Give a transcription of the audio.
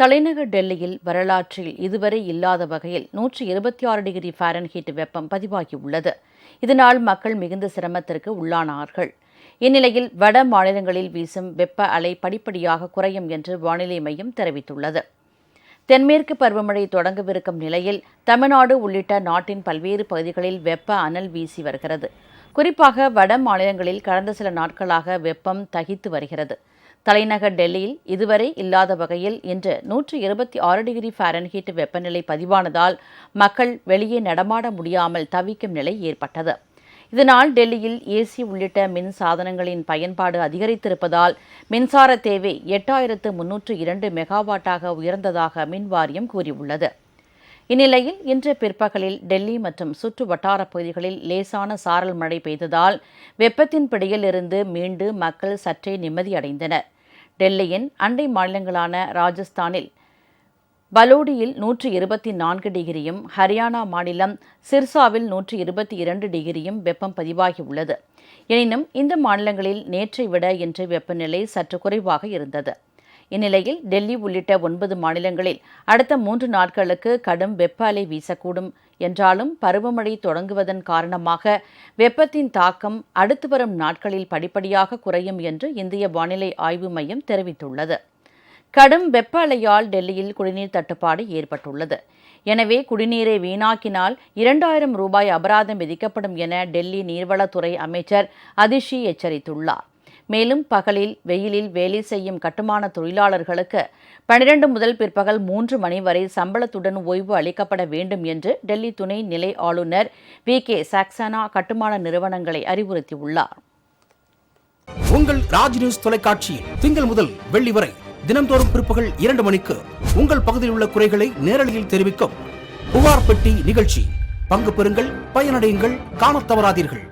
தலைநகர் டெல்லியில் வரலாற்றில் இதுவரை இல்லாத வகையில் நூற்றி இருபத்தி ஆறு டிகிரி ஃபாரன்ஹீட் வெப்பம் பதிவாகியுள்ளது. இதனால் மக்கள் மிகுந்த சிரமத்திற்கு உள்ளானார்கள். இந்நிலையில் வட மாநிலங்களில் வீசும் வெப்ப அலை படிப்படியாக குறையும் என்று வானிலை மையம் தெரிவித்துள்ளது. தென்மேற்கு பருவமழை தொடங்கவிருக்கும் நிலையில் தமிழ்நாடு உள்ளிட்ட நாட்டின் பல்வேறு பகுதிகளில் வெப்ப அனல் வீசி வருகிறது. குறிப்பாக வட மாநிலங்களில் கடந்த சில நாட்களாக வெப்பம் தகித்து வருகிறது. தலைநகர் டெல்லியில் இதுவரை இல்லாத வகையில் இன்று நூற்று இருபத்தி ஆறு டிகிரி ஃபாரன்ஹீட் வெப்பநிலை பதிவானதால் மக்கள் வெளியே நடமாட முடியாமல் தவிக்கும் நிலை ஏற்பட்டது. இதனால் டெல்லியில் ஏசி உள்ளிட்ட மின் சாதனங்களின் பயன்பாடு அதிகரித்திருப்பதால் மின்சார தேவை எட்டாயிரத்து முன்னூற்று இரண்டு மெகாவாட்டாக உயர்ந்ததாக மின் வாரியம் கூறியுள்ளது. இந்நிலையில் இன்று பிற்பகலில் டெல்லி மற்றும் சுற்று வட்டார பகுதிகளில் லேசான சாரல் மழை பெய்ததால் வெப்பத்தின் பிடியிலிருந்து மீண்டு மக்கள் சற்றே நிம்மதியடைந்தனர். டெல்லியின் அண்டை மாநிலங்களான ராஜஸ்தானில் பலோடியில் நூற்று இருபத்தி நான்கு டிகிரியும் ஹரியானா மாநிலம் சிர்சாவில் நூற்றி இருபத்தி இரண்டு டிகிரியும் வெப்பம் பதிவாகியுள்ளது. எனினும் இந்த மாநிலங்களில் நேற்றை விட இன்று வெப்பநிலை சற்று குறைவாக இருந்தது. இந்நிலையில் டெல்லி உள்ளிட்ட ஒன்பது மாநிலங்களில் அடுத்த மூன்று நாட்களுக்கு கடும் வெப்ப அலை வீசக்கூடும். என்றாலும் பருவமழை தொடங்குவதன் காரணமாக வெப்பத்தின் தாக்கம் அடுத்து வரும் நாட்களில் படிப்படியாக குறையும் என்று இந்திய வானிலை ஆய்வு மையம் தெரிவித்துள்ளது. கடும் வெப்ப அலையால் டெல்லியில் குடிநீர் தட்டுப்பாடு ஏற்பட்டுள்ளது. எனவே குடிநீரை வீணாக்கினால் இரண்டாயிரம் ரூபாய் அபராதம் விதிக்கப்படும் என டெல்லி நீர்வளத்துறை அமைச்சர் அதிஷி எச்சரித்துள்ளார். மேலும் பகலில் வெயிலில் வேலை செய்யும் கட்டுமான தொழிலாளர்களுக்கு பனிரெண்டு முதல் பிற்பகல் மூன்று மணி வரை சம்பளத்துடன் ஓய்வு அளிக்கப்பட வேண்டும் என்று டெல்லி துணை நிலை ஆளுநர் வி. கே. சாக்சானா கட்டுமான நிறுவனங்களை அறிவுறுத்தியுள்ளார். உங்கள் ராஜ் நியூஸ் தொலைக்காட்சியில் திங்கள் முதல் வெள்ளி வரை தினம்தோறும் பிற்பகல் இரண்டு மணிக்கு உங்கள் பகுதியில் உள்ள குறைகளை நேரலையில் தெரிவிக்கும் புகார் பெட்டி நிகழ்ச்சி. பங்கு பெறுங்கள் பயனடையுங்கள் காணத் தவறாதீர்கள்.